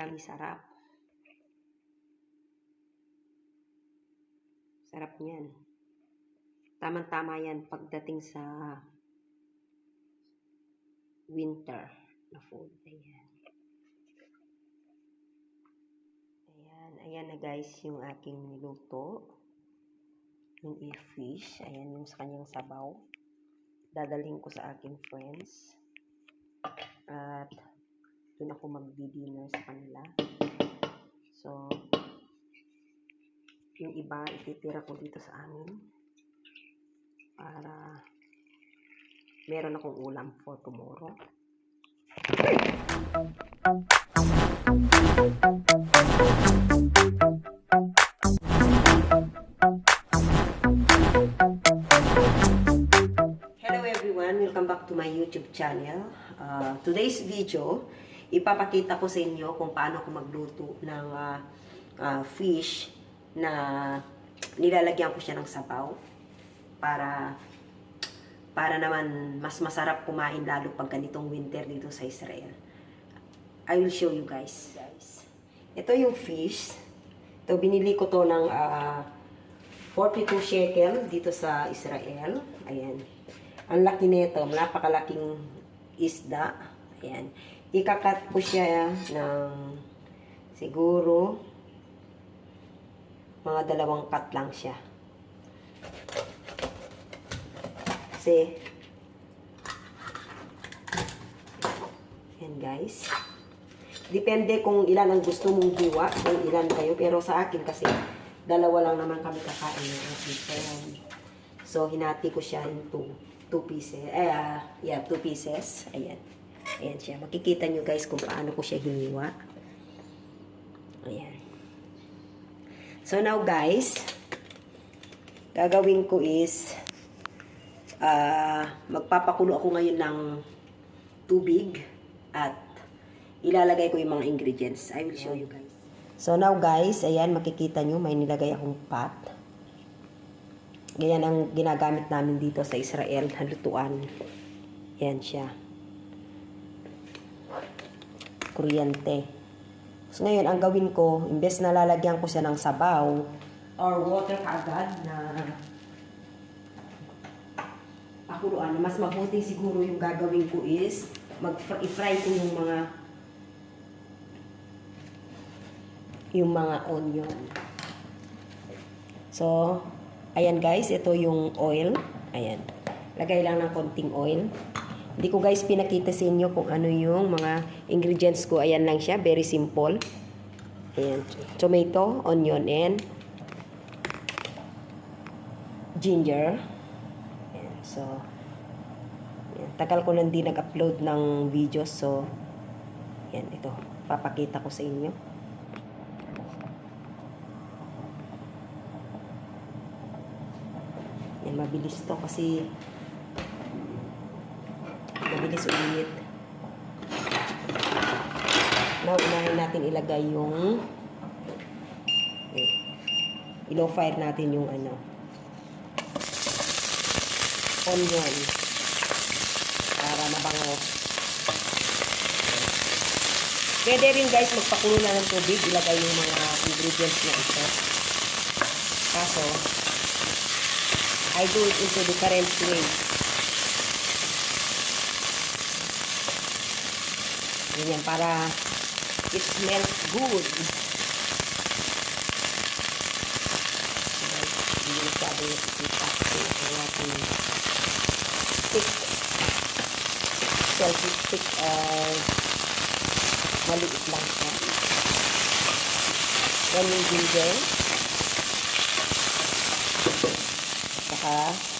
Yummy, sarap. Sarap niyan. Tamang-tama yan pagdating sa winter na food. Ayan. Ayan. Ayan na guys yung aking niluto. Yung e-fish. Ayan yung sa kanyang sabaw. Dadalhin ko sa aking friends. At doon ako magdi-dinner sa kanila. So, yung iba ititira ko dito sa amin para meron akong ulam for tomorrow. Hello everyone, welcome back to my YouTube channel. Uh, today's video, ipapakita ko sa inyo kung paano ako magluto ng uh, uh, fish na nilalagyan ko siya ng sabaw para para naman mas masarap kumain lalo pag ganitong winter dito sa Israel. I will show you guys. guys. Ito yung fish. Ito binili ko to ng ah, 42 shekel dito sa Israel. Ayan. Ang laki nito, napakalaking isda. Ayan. Ikakat ko siya ng siguro mga dalawang cut lang siya. Kasi, yan guys. Depende kung ilan ang gusto mong hiwa, kung ilan kayo. Pero sa akin kasi, dalawa lang naman kami kakain ng friend. So, hinati ko siya into two pieces. Eh, ah, yeah, two pieces. Ayan. Ayan siya. Makikita nyo guys kung paano ko siya hiniwa. Ayan. So, now guys, gagawin ko is, ah, magpapakulo ako ngayon ng tubig at ilalagay ko yung mga ingredients. I will show you guys. So now guys, ayan makikita nyo may nilagay akong pot. Ganyan ang ginagamit namin dito sa Israel, halutuan. Yan siya. Kuryente. So ngayon, ang gawin ko, imbes na lalagyan ko siya ng sabaw or water kaagad na pakuluan, mas mabuti siguro yung gagawin ko is mag-fry ko yung mga yung mga onion. So, ayan guys, ito yung oil. Ayan. Lagay lang ng konting oil. Hindi ko guys pinakita sa inyo kung ano yung mga ingredients ko. Ayan lang siya, very simple. Ayan. Tomato, onion, and ginger. Ayan. So, ayan. tagal ko nang di nag-upload ng videos. So, ayan, ito. Papakita ko sa inyo. Yan, mabilis to kasi mabilis ulit. Now, unahin natin ilagay yung eh, ilo fire natin yung ano onion para mabango. Pwede rin guys magpakulo na ng tubig, ilagay yung mga ingredients na ito. Kaso, I do it into different way. Ganyan, para it smells good. Hindi kita. Ating stick. Selfie stick. Uh, maliit lang siya. Ginger. Saka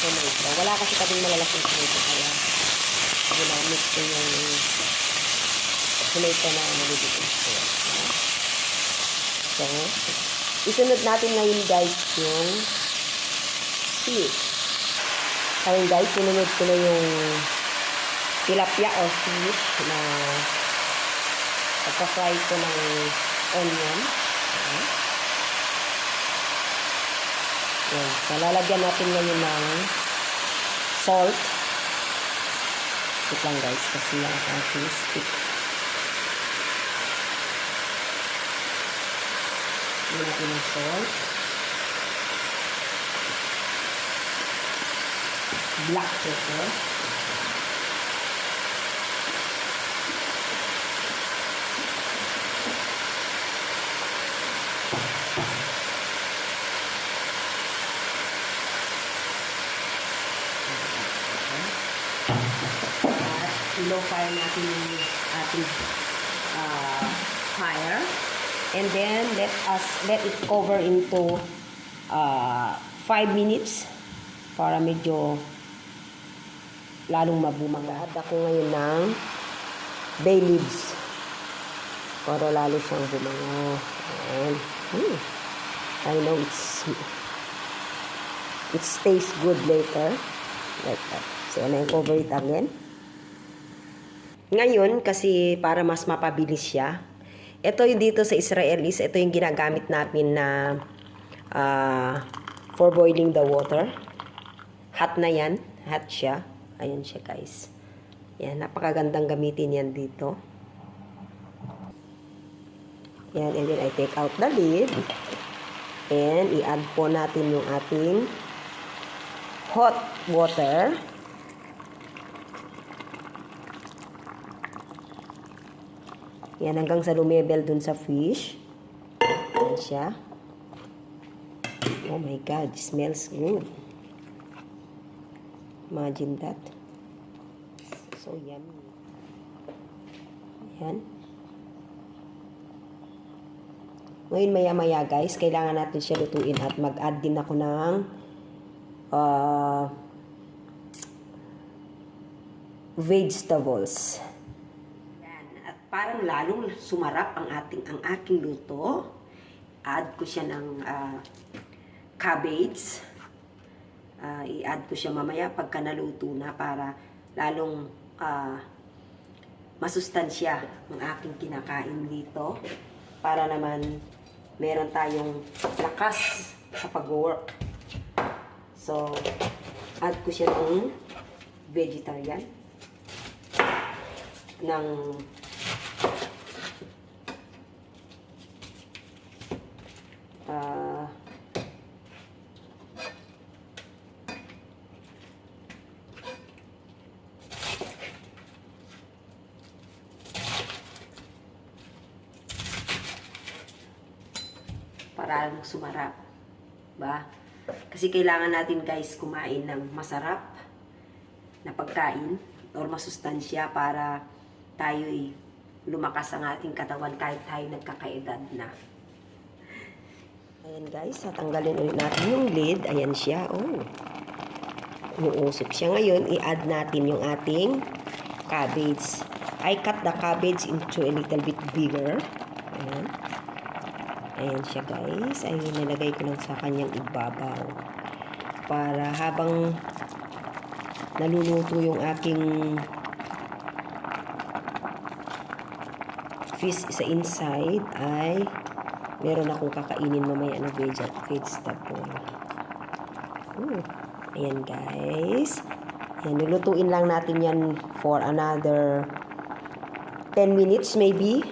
Ayan, tomato. Wala kasi kaming malalaking tomato kaya ginamit ko yung tomato na naliliit ko. So, isunod natin ngayon guys yung fish. Ayun guys, sinunod ko na yung tilapia or fish na pagka-fry ko ng onion. Ayan. Ayan. So, lalagyan natin ngayon ng salt. stick lang guys kasi yung aking stick. Lagyan natin ng salt. Black pepper. At low fire natin yung ating uh, fire. And then, let us, let it cover into uh, 5 minutes para medyo lalong mabumangat. Ako ngayon ng bay leaves para lalo siyang bumango. And, hmm, I know it's it stays good later. Like that. So, and I cover it again. Ngayon, kasi para mas mapabilis siya, ito yung dito sa Israel is, ito yung ginagamit namin na ah, for boiling the water. Hot na yan. Hot siya. Ayan siya guys. Yan, napakagandang gamitin yan dito. Yan, and then I take out the lid. And i-add po natin yung ating hot water. Yan, hanggang sa lumebel dun sa fish. Yan siya. Oh my God, smells good. Imagine that. So yummy. Yan. Ngayon maya-maya guys, kailangan natin siya lutuin at mag-add din ako ng uh, vegetables. Parang lalong sumarap ang ating ang aking luto. Add ko siya ng ah, cabbage. Ah, i-add ko siya mamaya pagka naluto na para lalong ah, masustansya ang aking kinakain dito. Para naman meron tayong lakas sa pag-work. So, add ko siya ng vegetarian ng ah para sumarap. Ba? Kasi kailangan natin guys kumain ng masarap na pagkain or masustansya para tayo'y lumakas ang ating katawan kahit tayo nagkakaedad na. Ayan guys, tatanggalin ulit natin yung lid. Ayan siya. Oh. Umuusok siya ngayon. I-add natin yung ating cabbage. I cut the cabbage into a little bit bigger. Ayan. Ayan siya guys. Ay nilagay ko lang sa kanyang ibabaw. Para habang naluluto yung aking fish sa inside ay meron akong kakainin mamaya na veg vegetable. Ooh. Ayan guys. Ayan, nilutuin lang natin yan for another 10 minutes maybe.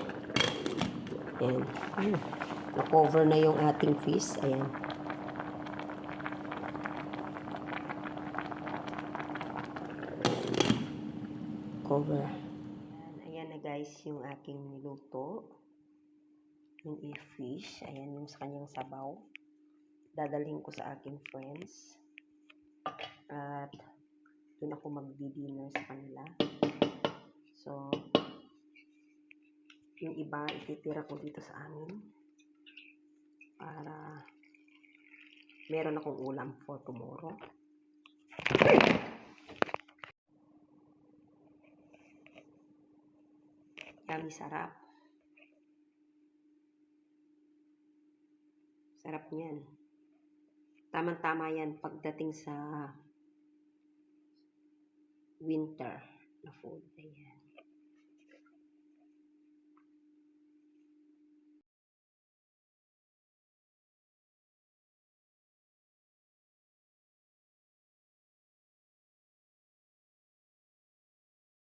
Ayan. Hmm. Na-cover na yung ating fish. Ayan. Cover. Ayan na guys yung aking niluto. Yung e-fish. Ayan yung sa kanyang sabaw. Dadaling ko sa aking friends. At doon ako magdi-dinner sa kanila. So, yung iba ititira ko dito sa amin para meron akong ulam for tomorrow. Yummy, sarap. Sarap niyan. Tamang-tama yan pagdating sa winter na food. Ayan.